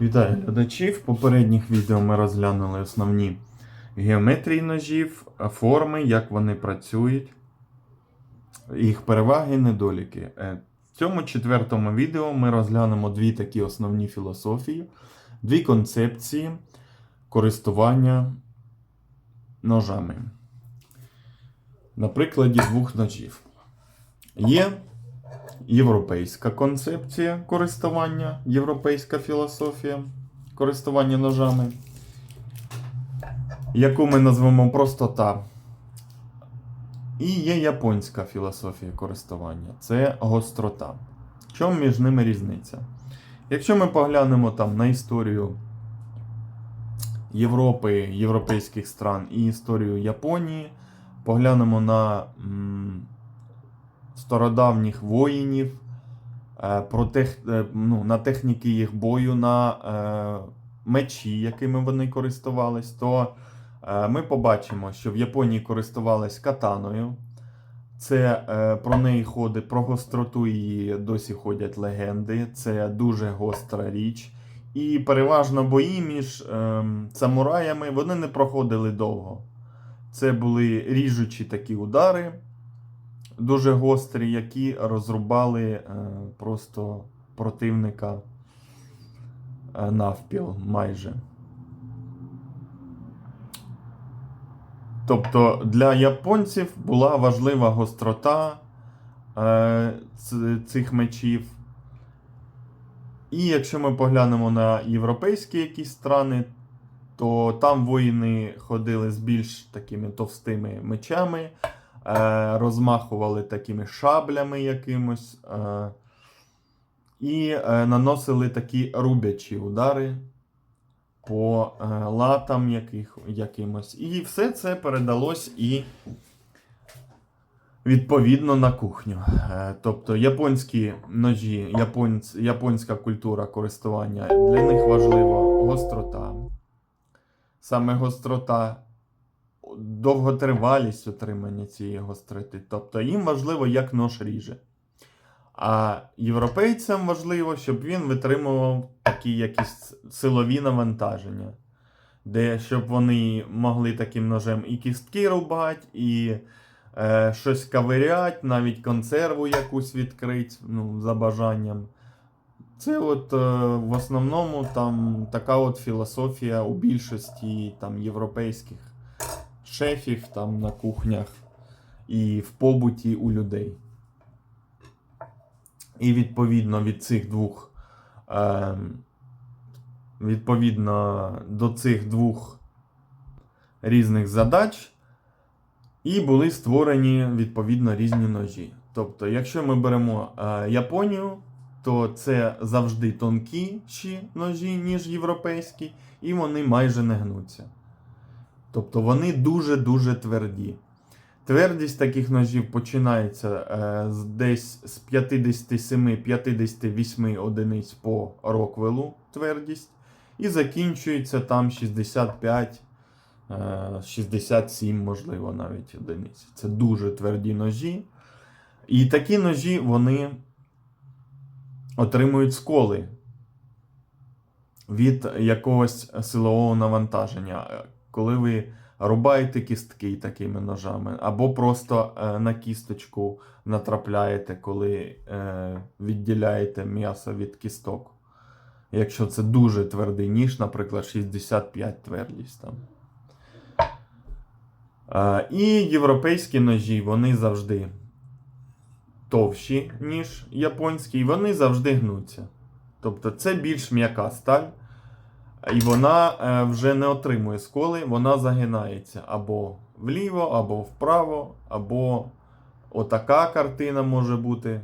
Вітаю глядачів. В попередніх відео ми розглянули основні геометрії ножів, форми, як вони працюють, їх переваги і недоліки. Е, В цьому четвертому відео ми розглянемо дві такі основні філософії, дві концепції користування ножами. На прикладі двох ножів. Є європейська концепція користування, європейська філософія користування ножами, яку ми назвемо простота. І є японська філософія користування це гострота. В чому між ними різниця? Якщо ми поглянемо там на історію Європи, європейських стран і історію Японії, поглянемо на м, стародавніх воїнів, е, про тех, е, ну, на техніки їх бою, на е, мечі, якими вони користувались, то ми побачимо, що в Японії користувались катаною. Це е, про неї ходить, про гостроту її досі ходять легенди. Це дуже гостра річ. І переважно бої між е, самураями вони не проходили довго. Це були ріжучі такі удари, дуже гострі, які розрубали е, просто противника е, навпіл майже. Тобто для японців була важлива гострота е, цих мечів. І якщо ми поглянемо на європейські якісь страни, то там воїни ходили з більш такими товстими мечами, розмахували такими шаблями якимось. Е, і е, наносили такі рубячі удари по е, латам яких, якимось. І все це передалось і відповідно на кухню. Е, тобто японські ножі, японць, японська культура користування, для них важлива гострота. Саме гострота, довготривалість отримання цієї гостроти. Тобто їм важливо, як нож ріже. А європейцям важливо, щоб він витримував такі якісь силові навантаження, де щоб вони могли таким ножем і кістки рубати, і е, щось ковирять, навіть консерву якусь відкрити ну, за бажанням. Це от е, в основному там така от філософія у більшості там, європейських шефів там на кухнях і в побуті у людей. І відповідно від цих двох, е, відповідно до цих двох різних задач, і були створені відповідно різні ножі. Тобто, якщо ми беремо е, Японію, то це завжди тонкіші ножі, ніж європейські, і вони майже не гнуться. Тобто вони дуже-дуже тверді. Твердість таких ножів починається е, десь з 57-58 одиниць по роквелу твердість, і закінчується там 65, е, 67, можливо, навіть одиниць. Це дуже тверді ножі. І такі ножі вони отримують сколи від якогось силового навантаження. Коли ви рубаєте кістки такими ножами, або просто е, на кісточку натрапляєте, коли е, відділяєте м'ясо від кісток. Якщо це дуже твердий ніж, наприклад, 65 твердість там. Е, і європейські ножі, вони завжди товщі, ніж японські, і вони завжди гнуться. Тобто це більш м'яка сталь. І вона е, вже не отримує сколи, вона загинається або вліво, або вправо, або отака картина може бути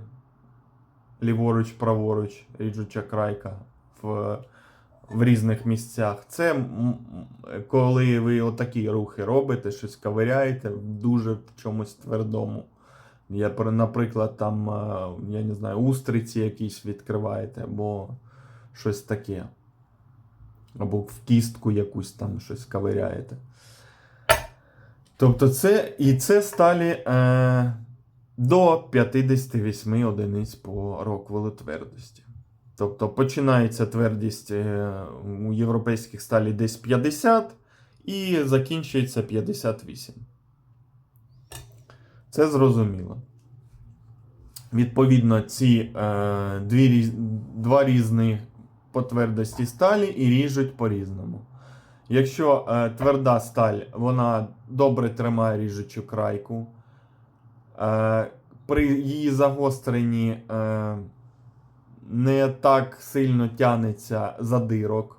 ліворуч, праворуч, ріжуча крайка в, в різних місцях. Це коли ви отакі рухи робите, щось ковиряєте дуже в чомусь твердому. Я, наприклад, там, е, я не знаю, устриці якісь відкриваєте, або щось таке або в кістку якусь там щось ковиряєте. Тобто це і це сталі е, до 58 одиниць по роквелу твердості. Тобто починається твердість е, у європейських сталі десь 50 і закінчується 58. Це зрозуміло. Відповідно, ці е, дві, два різні по твердості сталі і ріжуть по-різному. Якщо е, тверда сталь, вона добре тримає ріжучу крайку. Е, при її загостренні е, не так сильно тянеться задирок.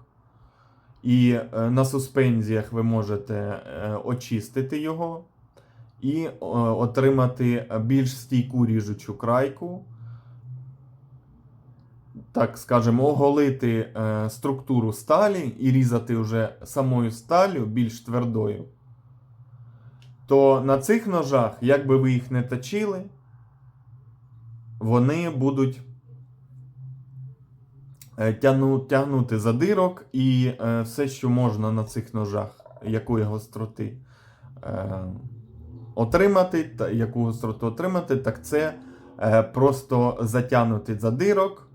І е, на суспензіях ви можете е, очистити його і е, отримати більш стійку ріжучу крайку. Так скажемо, оголити е, структуру сталі і різати вже самою сталю більш твердою. То на цих ножах, як би ви їх не точили, вони будуть е, тягну, тягнути задирок і е, все, що можна на цих ножах, якої гостроти е, отримати, та, яку гостроту отримати, так це е, просто затягнути задирок,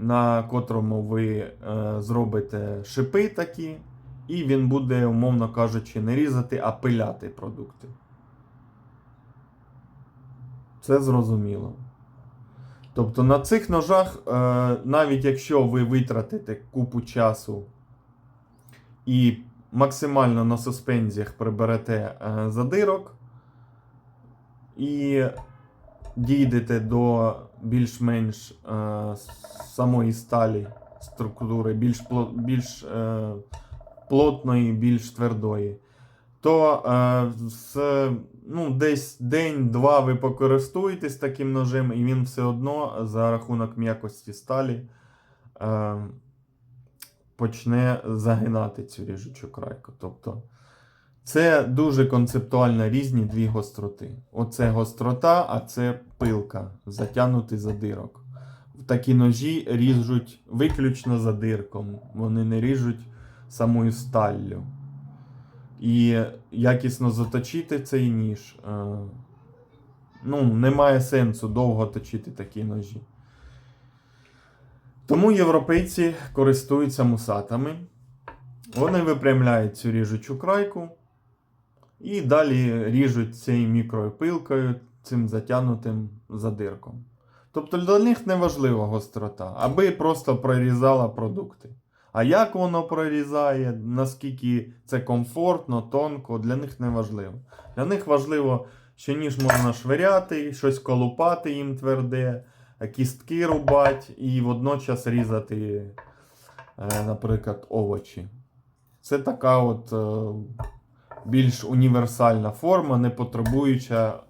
на котрому ви е, зробите шипи такі, і він буде, умовно кажучи, не різати, а пиляти продукти. Це зрозуміло. Тобто на цих ножах, е, навіть якщо ви витратите купу часу і максимально на суспензіях приберете е, задирок і дійдете до більш-менш е, самої сталі структури, більш, більш е, плотної, більш твердої, то е, з, ну, десь день-два ви покористуєтесь таким ножем, і він все одно за рахунок м'якості сталі е, почне загинати цю ріжучу крайку. Тобто це дуже концептуально різні дві гостроти. Оце гострота, а це пилка, затягнутий задирок. Такі ножі ріжуть виключно задирком, вони не ріжуть самою сталлю. І якісно заточити цей ніж. е, Ну, немає сенсу довго точити такі ножі. Тому європейці користуються мусатами. Вони випрямляють цю ріжучу крайку і далі ріжуть цією мікрою пилкою, цим затягнутим задирком. Тобто для них не важлива гострота, аби просто прорізала продукти. А як воно прорізає, наскільки це комфортно, тонко, для них не важливо. Для них важливо, що ніж можна швиряти, щось колупати їм тверде, кістки рубати і водночас різати, е, наприклад, овочі. Це така от е, більш універсальна форма, не потребуюча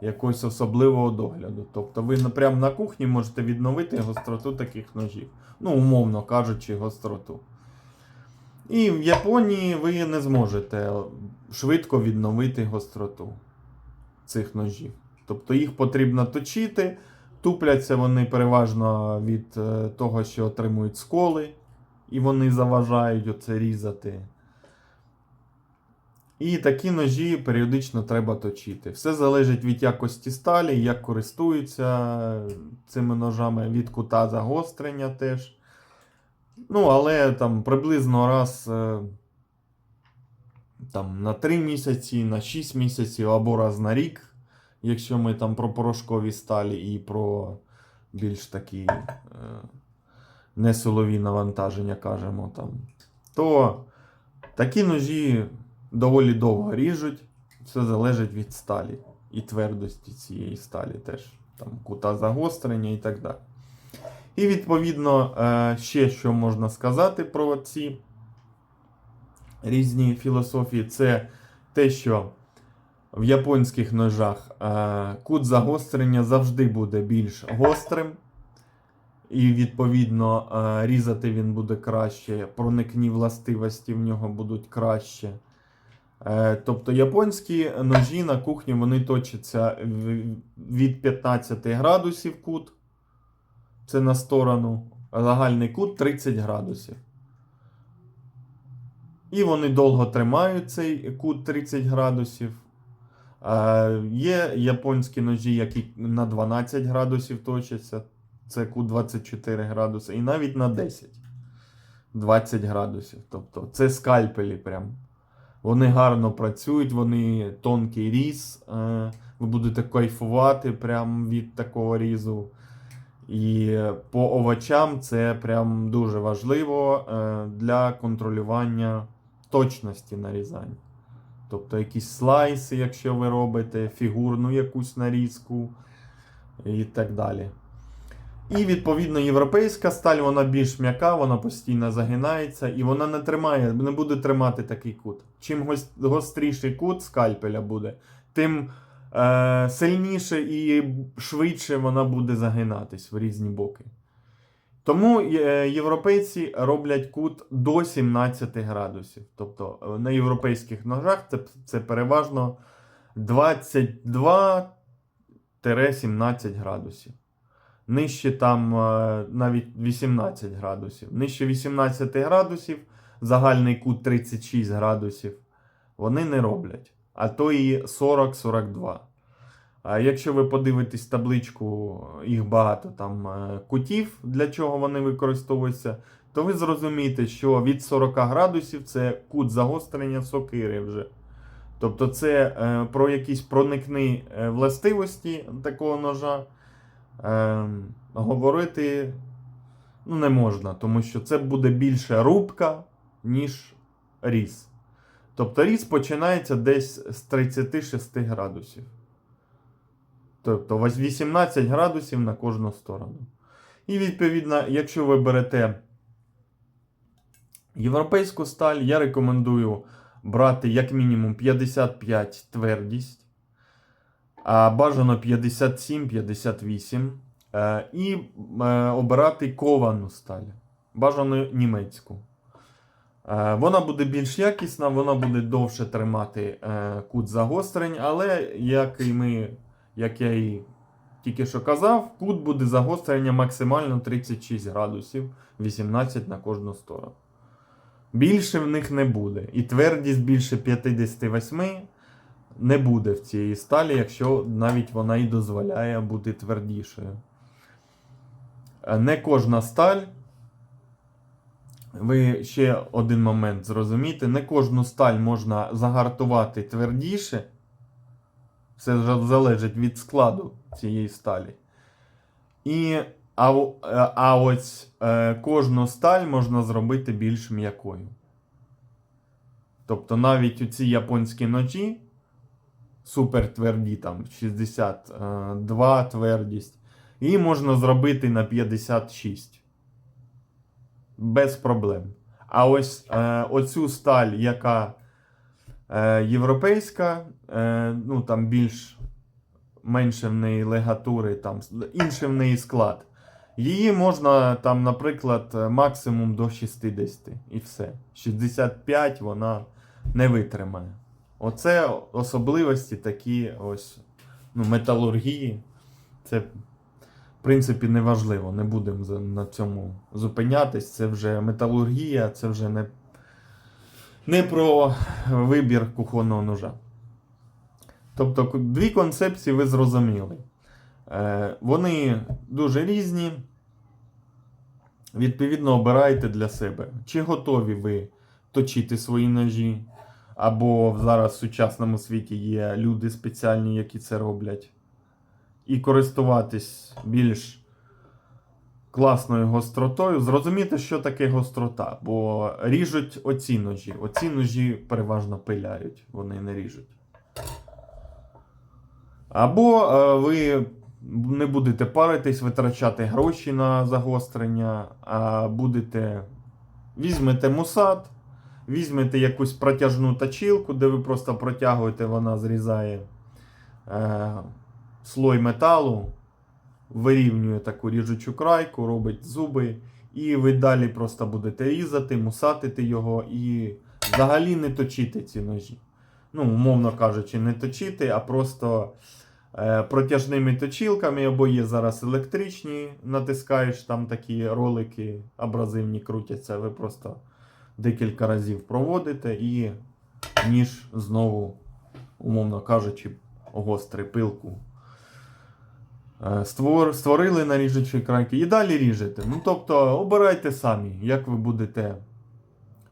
якогось особливого догляду. Тобто ви прямо на кухні можете відновити гостроту таких ножів. Ну, умовно кажучи, гостроту. І в Японії ви не зможете швидко відновити гостроту цих ножів. Тобто їх потрібно точити. Тупляться вони переважно від е, того, що отримують сколи, і вони заважають оце різати. І такі ножі періодично треба точити. Все залежить від якості сталі, як користуються цими ножами, від кута загострення теж. Ну, але там приблизно раз е, там, на 3 місяці, на 6 місяців або раз на рік, якщо ми там про порошкові сталі і про більш такі е, несилові навантаження кажемо там, то такі ножі доволі довго ріжуть. Все залежить від сталі і твердості цієї сталі теж. Там кута загострення і так далі. І відповідно, е, ще що можна сказати про ці різні філософії, це те, що в японських ножах е, кут загострення завжди буде більш гострим. І, відповідно, е, різати він буде краще, проникні властивості в нього будуть краще. Е, Тобто японські ножі на кухні вони точаться від 15 градусів кут. Це на сторону. Загальний кут 30 градусів. І вони довго тримають цей кут 30 градусів. Е, Є японські ножі, які на 12 градусів точаться. це кут 24 градуси, і навіть на 10. 20 градусів. Тобто це скальпелі прям. Вони гарно працюють, вони тонкий різ. Е, ви будете кайфувати прям від такого різу. І по овочам це прям дуже важливо е, для контролювання точності нарізання. Тобто якісь слайси, якщо ви робите, фігурну якусь нарізку і так далі. І відповідно європейська сталь, вона більш м'яка, вона постійно загинається і вона не тримає, не буде тримати такий кут. Чим гостріший кут скальпеля буде, тим е, сильніше і швидше вона буде загинатись в різні боки. Тому е, європейці роблять кут до 17 градусів. Тобто е, на європейських ножах це, це переважно 22-17 градусів. Нижче там е, навіть 18 градусів. Нижче 18 градусів, загальний кут 36 градусів. Вони не роблять. А то і 40-42. А якщо ви подивитесь табличку, їх багато там е, кутів, для чого вони використовуються, то ви зрозумієте, що від 40 градусів це кут загострення сокири вже. Тобто це е, про якісь проникні властивості такого ножа е, говорити ну, не можна, тому що це буде більше рубка, ніж різ. Тобто різ починається десь з 36 градусів. Тобто 18 градусів на кожну сторону. І відповідно, якщо ви берете європейську сталь, я рекомендую брати як мінімум 55 твердість, бажано 57-58. Е, І е, обирати ковану сталь. Бажано німецьку. Е, Вона буде більш якісна, вона буде довше тримати кут загострень, але як і ми, як я і тільки що казав, кут буде загострення максимально 36 градусів, 18 на кожну сторону. Більше в них не буде. І твердість більше 58 не буде в цій сталі, якщо навіть вона і дозволяє бути твердішою. Е, Не кожна сталь. Ви ще один момент зрозумієте, не кожну сталь можна загартувати твердіше. Все залежить від складу цієї сталі. І, а, е, а ось е, кожну сталь можна зробити більш м'якою. Тобто навіть у ці японські ножі, супер тверді, там 62 твердість, її можна зробити на 56 без проблем. А ось е, оцю сталь, яка е, європейська, е, ну там більш менше в неї легатури, там інший в неї склад. Її можна там, наприклад, максимум до 60 і все. 65 вона не витримає. Оце особливості такі ось ну, металургії. Це в принципі, не важливо, не будемо на цьому зупинятись. Це вже металургія, це вже не, не про вибір кухонного ножа. Тобто, дві концепції ви зрозуміли. Е, вони дуже різні. Відповідно, обирайте для себе, чи готові ви точити свої ножі, або зараз в сучасному світі є люди спеціальні, які це роблять і користуватись більш класною гостротою, зрозуміти, що таке гострота, бо ріжуть оці ножі. Оці ножі переважно пиляють, вони не ріжуть. Або е, ви не будете паритись, витрачати гроші на загострення, а будете візьмете мусат, візьмете якусь протяжну точилку, де ви просто протягуєте, вона зрізає. Е, слой металу, вирівнює таку ріжучу крайку, робить зуби, і ви далі просто будете різати, мусатити його і взагалі не точити ці ножі. Ну, умовно кажучи, не точити, а просто е, протяжними точилками, або є зараз електричні, натискаєш там такі ролики абразивні крутяться, ви просто декілька разів проводите і ніж знову, умовно кажучи, гострий пилку Е, Створ, створили на ріжучі крайки і далі ріжете. Ну, тобто, обирайте самі, як ви будете.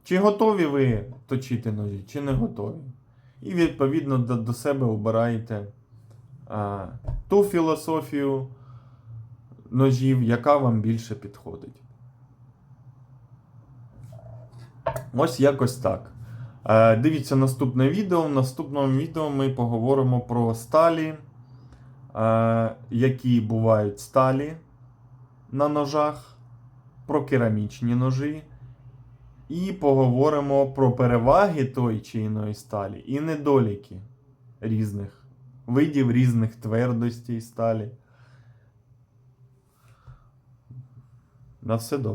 Чи готові ви точити ножі, чи не готові. І відповідно до, себе обираєте а, ту філософію ножів, яка вам більше підходить. Ось якось так. Е, дивіться наступне відео. В наступному відео ми поговоримо про сталі, е, які бувають сталі на ножах, про керамічні ножі. І поговоримо про переваги тої чи іної сталі і недоліки різних видів, різних твердостей сталі. На все добре.